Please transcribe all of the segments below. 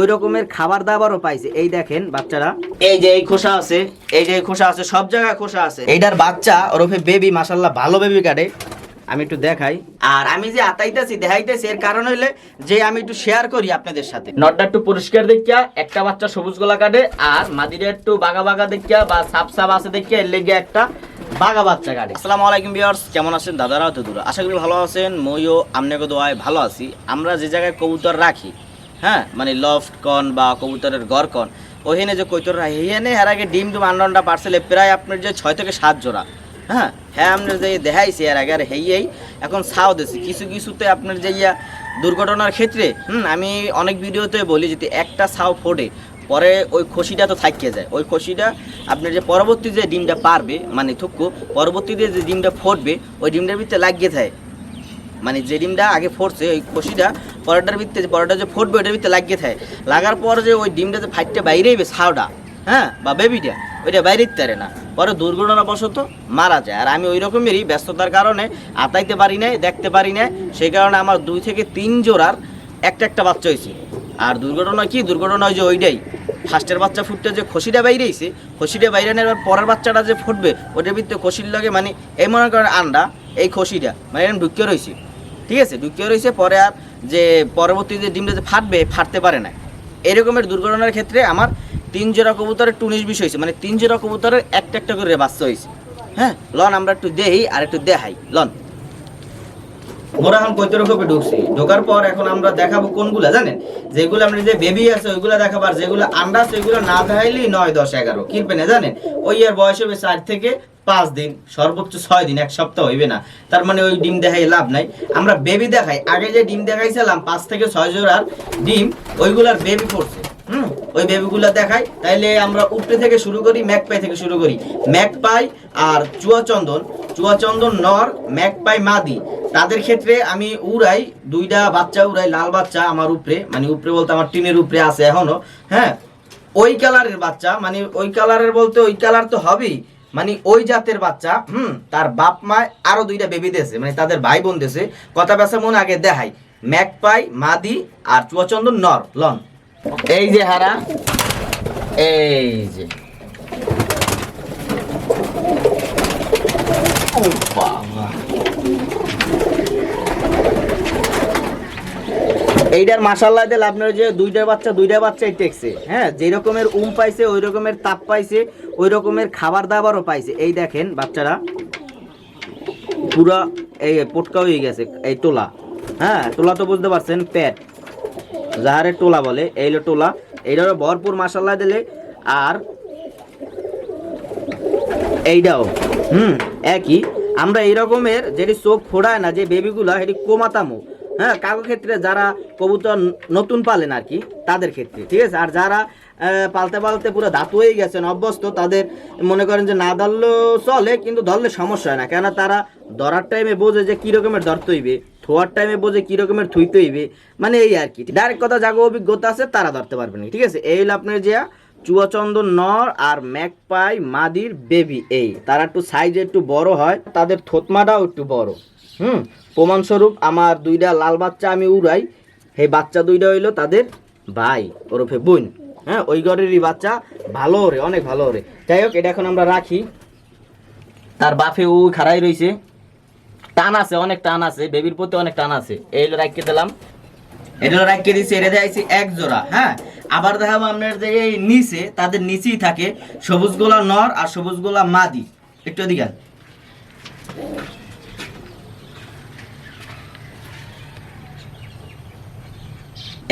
ওই রকমের খাবার দাবারও পাইছে। এই দেখেন বাচ্চারা। এই যে এই খোসা আছে এই যে এই খোসা আছে সব জায়গায় খোসা আছে। এইটার বাচ্চা ওরফে বেবি মাসাল্লাহ ভালো বেবি কাটে। আমি একটু দেখাই। আর আমি যে আতাইতেছি দেখাইতেছি এর কারণ হইলে যে আমি একটু শেয়ার করি আপনাদের সাথে। নটটা একটু পরিষ্কার দেখিয়া একটা বাচ্চা সবুজ গোলা কাটে আর মাদিরে একটু বাগা বাগা দেখিয়া বা সাপ সাপ আছে দেখিয়া এর লেগে একটা বাগা বাচ্চা কাটে। আসসালামু আলাইকুম ভিউয়ার্স কেমন আছেন দাদারা তো দূর? আশা করি ভালো আছেন মইও আমনেকে দোয়ায় ভালো আছি। আমরা যে জায়গায় কবুতর রাখি হ্যাঁ মানে লফট কন বা কবুতরের গড় কন ওখানে যে কৈতর হেনে এর আগে ডিম ডিম আন্ডা পার্সেলে প্রায় আপনার যে ছয় থেকে সাত জোড়া। হ্যাঁ হ্যাঁ আপনার যে দেখাইছি এর আগে, আর হেই এখন ছাও দিছি কিছু, কিছুতে আপনার যে ইয়া দুর্ঘটনার ক্ষেত্রে, হুম, আমি অনেক ভিডিওতে বলি যদি একটা ছাও ফোটে, পরে ওই খসিটা তো থাকিয়ে যায়। ওই খসিটা আপনার যে পরবর্তী যে ডিমটা পারবে মানে থুকু, পরবর্তীতে যে ডিমটা ফোটবে, ওই ডিমটার ভিতরে লাগিয়ে থাকে মানে যে ডিমটা আগে ফোটছে, ওই খসিটা পরোটার ভিতরে পরোটা যে ফুটবে, ওটার ভিতরে লাগিয়ে থাকে। লাগার পর যে ওই ডিমটা যে ফাইটটা বাইরেইবে ছাওটা হ্যাঁ বা বেবিটা, ওইটা বাইরে তারে না। পরে দুর্ঘটনাবশত মারা যায়। আর আমি ওই রকমেরই ব্যস্ততার কারণে আতাইতে পারি নাই, দেখতে পারি না সেই কারণে আমার দুই থেকে তিন জোড়ার একটা একটা বাচ্চা হয়েছে। আর দুর্ঘটনা কি? দুর্ঘটনা যে ওইটাই। ফার্স্টের বাচ্চা ফুটতে যে খসিটা বাইরে আইছে খসিটা বাইরে নেওয়ার পরের বাচ্চাটা যে ফুটবে, ওটার ভিতরে খসির লাগে মানে এই মনে করেন আন্ডা, এই খসিটা মানে ঢুকিয়ে রয়েছে। ঠিক আছে? ঢুকিয়ে রয়েছে, পরে আর যে পরবর্তী যে ডিমটা যে ফাটবে, ফাটতে পারে না। এরকমের দুর্ঘটনার ক্ষেত্রে আমার তিন জোড়া কবুতরের একটু উনিশ বিশ হয়েছে। মানে তিন জোড়া কবুতরের একটা একটা করে বাচ্চা হয়েছে। হ্যাঁ লন, আমরা একটু দেই আর একটু দেখাই। লন। মোরা এখন কৈতর খোপে ঢুকছি। ঢোকার পর এখন আমরা দেখাবো কোনগুলা, জানেন? যেগুলো আমরা যে বেবি আছে, ওইগুলো দেখাবো আর যেগুলো আন্ডা আছে, ওইগুলো না দেখাইলেই নয়, দশ, এগারো। কিনবে না, জানেন? ওই আর বয়স হবে চার থেকে পাঁচ দিন, সর্বোচ্চ ছয় দিন, এক সপ্তাহ হইবে না। তার মানে ওই ডিম দেখাই লাভ নাই। আমরা বেবি দেখাই। আগে যে ডিম দেখাইছিলাম, পাঁচ থেকে ছয় জোড়ার ডিম, ওইগুলার বেবি পড়ছে। হুম? ওই বেবিগুলো দেখাই। তাইলে আমরা উপরে থেকে শুরু করি, ম্যাকপাই থেকে শুরু করি। ম্যাকপাই আর চুয়াচন্দন। চুয়াচন্দন নর, ম্যাকপাই মাদি। তাদের ক্ষেত্রে আমি উড়াই, দুইটা বাচ্চা উড়াই, লাল বাচ্চা আমার উপরে। মানে উপরে বলতে আমার টিনের উপরে আছে এখনও। হ্যাঁ? ওই কালারের বাচ্চা। মানে ওই কালারের বলতে ওই কালার তো হবেই। মানে ওই জাতের বাচ্চা, হুম, তার বাপ মায় আরও দুইটা বেবি দেশে মানে তাদের ভাই বোন দেশে কথা বেসা মন আগে দেখাই। ম্যাকপাই মাদি আর চুয়াচন্দন নর, লন। এই যে হারা, এই যে। বাবা। এইটার মাসাল্লাহ দিল আপনার যে দুইটা বাচ্চা, দুইটা বাচ্চাই টেকছে হ্যাঁ যে রকমের উম পাইছে ওই রকমের তাপ পাইছে ওই রকমের খাবার দাবারও পাইছে। এই দেখেন বাচ্চারা, পুরা এই পটকা হয়ে গেছে, এই টোলা হ্যাঁ টোলা তো বুঝতে পারছেন প্যাট যাহারে টোলা বলে, এই টোলা এইটারও ভরপুর মাসাল্লাহ দিলে, আর এইটাও হুম, একই। আমরা এই রকমের যেটি চোখ ফোড়ায় না, যে বেবিগুলা সেটি কোমাতামো হ্যাঁ কারও ক্ষেত্রে যারা কবুতর নতুন পালেন আর কি, তাদের ক্ষেত্রে, ঠিক আছে? আর যারা পালতে পালতে পুরো ধাতু হয়ে গেছেন, অভ্যস্ত, তাদের মনে করেন যে না ধরলেও চলে, কিন্তু ধরলে সমস্যা হয় না। কেননা তারা ধরার টাইমে বোঝে যে কী রকমের ধরতে হইবে, থোয়ার টাইমে বোঝে কী রকমের থুইতে হইবে মানে এই আর কি। ডাইরেক্ট কথা জাগো অভিজ্ঞতা আছে, তারা ধরতে পারবেন ঠিক আছে? এই হলো আপনার যে চুয়াচন্দন নর আর ম্যাকপাই মাদির, বেবি, এই। তারা একটু সাইজ একটু বড় হয়, তাদের থতমাটাও একটু বড়, হুম? প্রমাণস্বরূপ আমার দুইটা লাল বাচ্চা আমি উড়াই। সেই বাচ্চা দুইটা হইল তাদের ভাই, ওরফে বোন। হ্যাঁ ওই ঘরেরই বাচ্চা। ভালো রে অনেক ভালো রে যাই হোক, এটা এখন আমরা রাখি। তার বাফে ও খাড়াই রইছে। টান আছে, অনেক টান আছে। বেবির প্রতি অনেক টান আছে। এই হলো রাখিয়ে দিলাম। এটা রাখিয়ে দিছি এটা দেখাইছি এক জোড়া হ্যাঁ? আবার দেখাবো আপনার যে এই নিচে, তাদের নিচেই থাকে সবুজ গোলা নর আর সবুজ গোলা মাদি। একটু এদিকে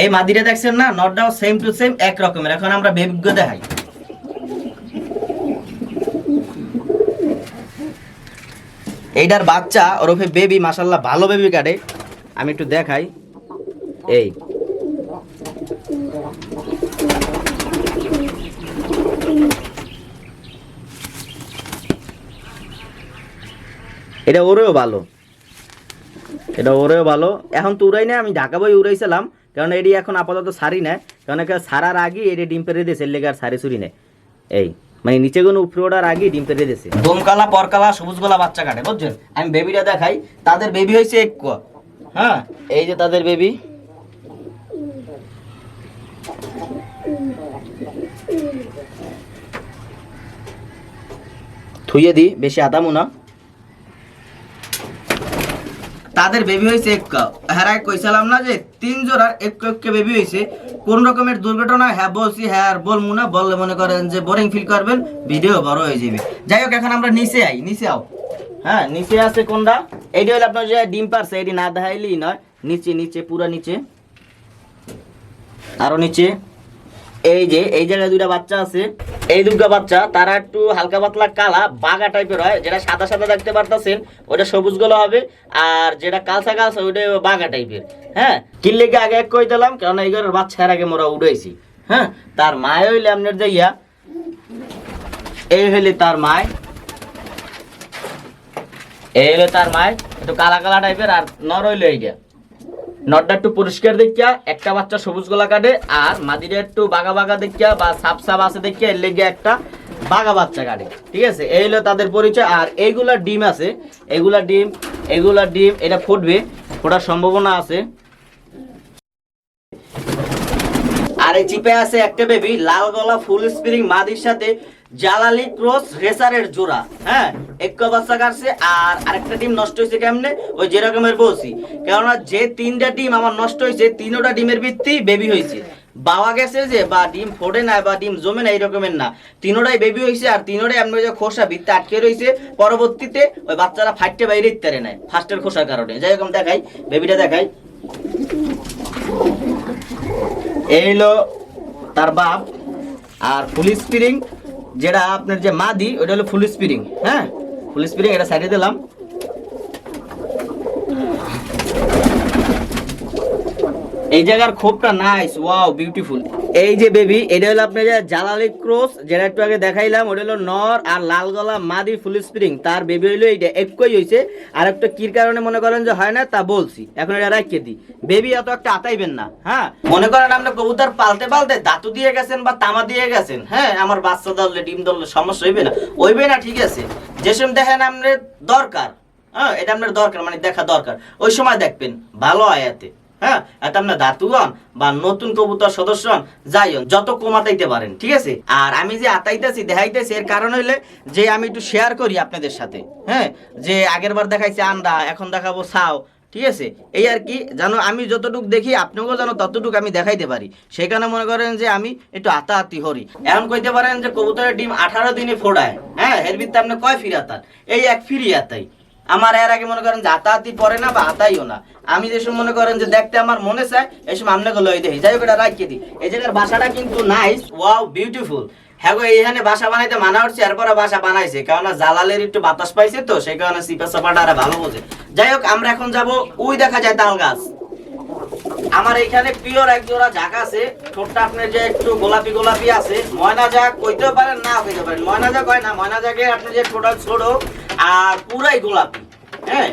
এই মাদিটা দেখছেন না নটটাও সেম টু সেম এক রকমের। এখন আমরা বেবিজ্ঞ দেখাই। এইটার বাচ্চা ওরফে বেবি মাসাল্লাহ ভালো বেবি কাটে। আমি একটু দেখাই। এই। এটা ওরেও ভালো। এটা ওরেও ভালো। এখন তো উড়াই না আমি ঢাকা বই উড়াইছিলাম। কারণ এটি এখন আপাতত সারি নেয় কারণ একে সারার আগে এটি ডিম পেরে দিয়েছে লেগে আর সারি সুরি নেয় এই মানে নিচে কোনো উপরে ওঠার আগে ডিম পেরে দিয়েছে। দমকালা, পরকালা সবুজ গোলা বাচ্চা কাটে, বুঝছেন? আমি বেবিটা দেখাই, তাদের বেবি হয়েছে এক। হ্যাঁ? এই যে তাদের বেবি। থুইয়ে দিই বেশি আদামু না তাদের বেবি হয়েছে এক হ্যাঁ কইসালাম না যে, তিন জোড়ার এক এককে বেবি হয়েছে। কোন রকমের দুর্ঘটনা হ্যাঁ বলছি হ্যাঁ আর বলব না, বললে মনে করেন যে বোরিং ফিল করবেন ভিডিও বড় হয়ে যাবে। যাই হোক, এখন আমরা নিচে আই, নিচে আও। হ্যাঁ নিচে আছে কোনটা? এইটা হলো আপনার যে ডিম পারছে এটি না দেখাইলেই নয়। নিচে নিচে, পুরো নিচে। আরও নিচে। এই যে, এই জায়গায় দুইটা বাচ্চা আছে। এই দুটো বাচ্চা, তারা একটু হালকা পাতলা, কালা বাগা টাইপের হয়, যেটা সাদা সাদা দেখতে পারতেছেন, ওটা সবুজগুলো হবে, আর যেটা কালসা কালসা ওটা বাগা টাইপের হ্যাঁ কিল্লিকে আগে এক কই দিলাম কারণ এই ঘরের বাচ্চার আগে মোরা উড়াইছি। হ্যাঁ তার মায় হইলে আপনার যে ইয়া এই হইলে তার মায়, এই হইলে তার মায়, একটু কালা কালা টাইপের আর নর হইলে এইটা। নটটা একটু পরিষ্কার দেখিয়া, একটা বাচ্চা সবুজ গোলা কাটে আর মাদিটা একটু বাগা বাগা দেখিয়া বা সাপ সাপ আছে দেখিয়া এর লেগে একটা বাগা বাচ্চা কাটে ঠিক আছে? এই হলো তাদের পরিচয়। আর এইগুলা ডিম আছে, এগুলা ডিম এগুলা ডিম, এটা ফুটবে, ফোটার সম্ভাবনা আছে। আর এই চিপে আছে একটা বেবি লাল গলা ফুল স্প্রিং মাদির সাথে জালালি ক্রস রেসারের জোড়া হ্যাঁ? এক বাচ্চা কাটছে আর আরেকটা ডিম নষ্ট হয়েছে কেমনে? ওই যেরকমের বলছি। কেননা যে তিনটা ডিম আমার নষ্ট হয়েছে, তিনোটা ডিমের ভিত্তি বেবি হয়েছে। বাবা গেছে যে, বা, ডিম ফোড়ে না, বা, ডিম জমে না, এই রকমের না। তিনোটাই বেবি হয়েছে আর তিনোটাই আপনার যে খোসা ভিত্তি আটকে রয়েছে। পরবর্তীতে ওই বাচ্চারা ফাইটে বাইরে ইত্যারে নেয় ফার্স্টের খোসার কারণে। যাই রকম দেখাই বেবিটা দেখাই। এই হলো তার বাপ আর ফুল স্প্রিং যেটা আপনার যে মাদি ওটা হলো ফুল স্প্রিং হ্যাঁ? ফুল স্প্রিং এটা সাইডে দিলাম। এই জায়গার খোপটা নাইস ওয়াও বিউটিফুল এই যে বেবি এটা হলো আপনার জালালি ক্রস, যেটা একটু আগে দেখাইলাম, ওটা হলো নর আর লাল গলা মাদি ফুল স্প্রিং তার বেবি হইল এইটা, একই হইছে। আর একটা কির কারণে মনে করেন যে হয় না, তা বলছি। এখন এটা রাখিয়ে দিই। বেবি এত একটা আতাইবেন না হ্যাঁ? মনে করেন আপনি কবুতর পালতে পালতে দাঁতু দিয়ে গেছেন বা তামা দিয়ে গেছেন হ্যাঁ? আমার বাচ্চা ধরলে, ডিম ধরলে সমস্যা হইবে না। হইবে না, ঠিক আছে। যেসব দেখেন আপনার দরকার হ্যাঁ? এটা আপনার দরকার মানে দেখা দরকার। ওই সময় দেখবেন, ভালো আয়াতে। হ্যাঁ? এটা আপনার দাতুগণ বা নতুন কবুতর সদস্য যাই যত পারেন, ঠিক আছে? আর আমি যে আতাইতেছি, দেখাইতেছি, এর কারণ হইলে যে আমি একটু শেয়ার করি আপনাদের সাথে হ্যাঁ? যে আগের বার দেখাইছি এখন দেখাবো সাও ঠিক আছে? এই আর কি জানো আমি যতটুকু দেখি, আপনাকেও জানো ততটুকু আমি দেখাইতে পারি। সেখানে মনে করেন যে আমি একটু আতাহাতি হরি। এমন কইতে পারেন যে কবুতরের ডিম আঠারো দিনে ফোড়ায় হ্যাঁ? এর আপনি কয় ফিরে এই এক ফিরি আতাই। আমার এর আগে মনে করেন যে পরে না বা আতাইও না। আমি যেসব মনে করেন যে দেখতে আমার মনে চায় এসব আমনে লই দেয় যাই হোক, এটা রাখিয়ে দিই। এই জায়গার বাসাটা কিন্তু নাইস ওয়াও বিউটিফুল হ্যাঁ গো, এইখানে বাসা বানাইতে মানা হচ্ছে, এরপরে বাসা বানাইছে। কেননা জালালের একটু বাতাস পাইছে তো, সেই কারণে সিপা সাপাটা ভালো বোঝে। যাই হোক, আমরা এখন যাব ওই দেখা যায় তাল গাছ। আমার এখানে পিওর এক জোড়া ঝাঁক আছে। ঠোঁটটা আপনার যে একটু গোলাপি গোলাপি আছে। ময়না কইতেও পারেন, না কইতে পারেন। ময়না হয় না, ময়না আপনি যে ঠোঁটা ছোট আর পুরাই গোলাপি হ্যাঁ?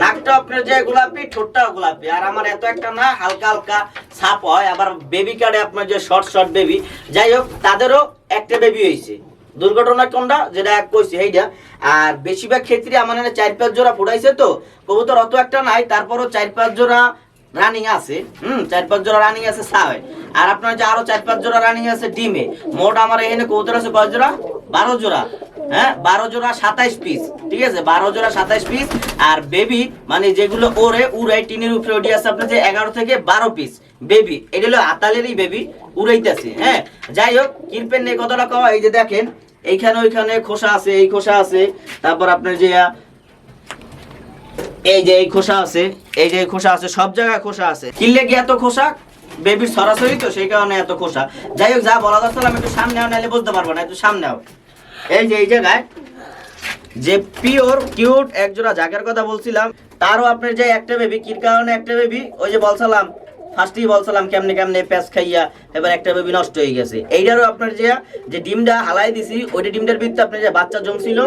নাকটা আপনার যে গোলাপি, ঠোঁটটাও গোলাপি। আর আমার এত একটা না হালকা হালকা ছাপ হয়, আবার বেবি কার্ডে আপনার যে শর্ট শর্ট বেবি যাই হোক, তাদেরও একটা বেবি হয়েছে দুর্ঘটনা কোনটা? যেটা এক কইছি এইটা আর বেশিরভাগ ক্ষেত্রে আমার চার পাঁচ জোড়া ফুটাইছে তো। কবুতর অত একটা নাই, তারপরও চার পাঁচ জোড়া রানিং আছে, হুম, চার পাঁচ জোড়া রানিং আছে সাবে আর আপনার যে আরও চার পাঁচ জোড়া রানিং আছে ডিমে, মোট আমার এখানে কবুতর আছে কয় জোড়া? বারো জোড়া। হ্যাঁ বারো জোড়া সাতাইশ পিস ঠিক আছে? বারো জোড়া সাতাইশ পিস আর বেবি মানে যেগুলো ওরে, উড়াই টিনের উপরে ওটি আছে আপনার যে এগারো থেকে বারো পিস বেবি এটা হলো আতালেরই বেবি উড়াইতেছে হ্যাঁ? যাই হোক কিরপেন নেই কতটা কওয়া, এই যে দেখেন, এইখানে ওইখানে খোসা আছে, এই খোসা আছে, তারপর আপনার যে এই যে এই খোসা আছে, এই যে খোসা আছে, সব জায়গায় খোসা আছে। কিনলে কি এত খোসা? বেবির সরাসরি তো, সেই কারণে এত খোসা। যাই হোক, যা বলা দরকার আমি একটু সামনে আও নাহলে বুঝতে পারব না, একটু সামনে আও। এই যে এই জায়গায়, যে পিওর, কিউট এক জোড়া জাগের কথা বলছিলাম, তারও আপনার যে একটা বেবি, কির কারণে একটা বেবি? ওই যে বলছিলাম, ফার্স্টেই বলছিলাম, কেমনে কেমনে প্যাঁচ খাইয়া, এবার একটা বেবি নষ্ট হয়ে গেছে। এইটারও আপনার যে যে ডিমটা হালাই দিছি, ওইটা ডিমটার ভিতরে আপনার যে বাচ্চা জমছিল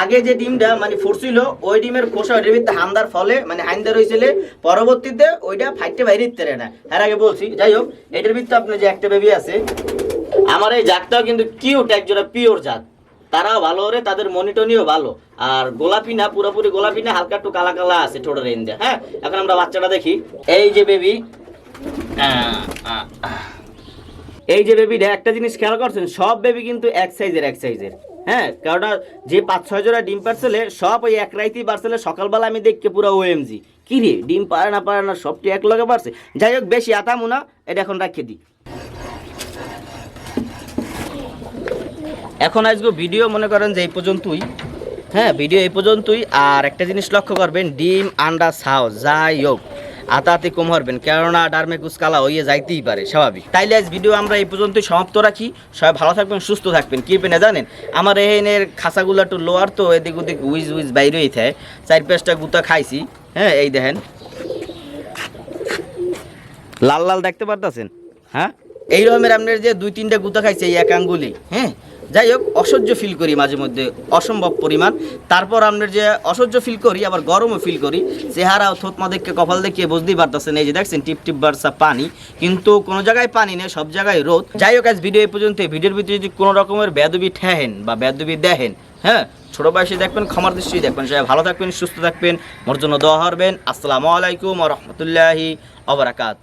আগে যে ডিমটা মানে ফুটছিল ওই ডিমের খোসা ওইটার ভিতরে হামদার ফলে মানে হাইন্দার হয়েছিল পরবর্তীতে ওইটা ফাইটে বাইরে দিতে না। এর আগে বলছি, যাই হোক, এটার ভিতরে আপনার যে একটা বেবি আছে, আমার এই জাতটাও কিন্তু কিউট একজোড়া পিওর জাত। তারাও ভালো ওরে, তাদের মনিটনিও ভালো। আর গোলাপি না, পুরোপুরি গোলাপি না, হালকা একটু কালা কালা আছে ঠোঁটের এন্ডে হ্যাঁ? এখন আমরা বাচ্চাটা দেখি। এই যে বেবি এই যে বেবিটা একটা জিনিস খেয়াল করছেন, সব বেবি কিন্তু এক সাইজের এক সাইজের হ্যাঁ কারণ যে পাঁচ, ছয় জোড়া ডিম পারছেলে সব ওই এক রাইতেই পারছেলে সকালবেলা আমি দেখকে পুরো ওএমজি কি রে, ডিম পারে না পারে না, সবটি এক লগে পারছে? যাই হোক, বেশি আতামু না এটা এখন রাখিয়ে দিই এখন আজকে ভিডিও মনে করেন যে এই পর্যন্তই। হ্যাঁ ভিডিও এই পর্যন্তই। আর একটা জিনিস লক্ষ্য করবেন, ডিম, আন্ডা, ছাও, যাই হোক। আতাতে কম হরবেন, কেননা ডারমেকুস কালা হইয়ে যাইতেই পারে, স্বাভাবিক। তাইলে আজ ভিডিও আমরা এই পর্যন্ত সমাপ্ত রাখি। সবাই ভালো থাকবেন, সুস্থ থাকবেন, কি পেনে জানেন? আমার এখানের খাঁচাগুলো একটু লোয়ার তো, এদিক ওদিক উইজ উইজ বাইরেই থাকে চার পাঁচটা গুতা খাইছি হ্যাঁ এই দেখেন। লাল লাল দেখতে পারতেছেন? হ্যাঁ? এই রকমের আপনার যে দুই তিনটা গুতা খাইছে এই এক আঙ্গুলি হ্যাঁ? যাই হোক, অসহ্য ফিল করি মাঝে মধ্যে, অসম্ভব পরিমাণ। তারপর আমরা যে অসহ্য ফিল করি, আবার গরমও ফিল করি, চেহারা থতমা দেখে, কপাল দেখিয়ে বুঝতেই পারতেছেন, এই যে দেখছেন, টিপ টিপ বার্সা পানি। কিন্তু কোনো জায়গায় পানি নেই, সব জায়গায় রোদ। যাই হোক, আজ ভিডিও এই পর্যন্ত ভিডিওর ভিতরে যদি কোনো রকমের বেদবি ঠেহেন বা বেদবি দেখেন হ্যাঁ ছোট বয়সে দেখবেন, ক্ষমার দৃষ্টি দেখবেন, সবাই ভালো থাকবেন, সুস্থ থাকবেন, মোর জন্য দোয়া হরবেন আসসালামু আলাইকুম রহমতুল্লাহি অবরাকাত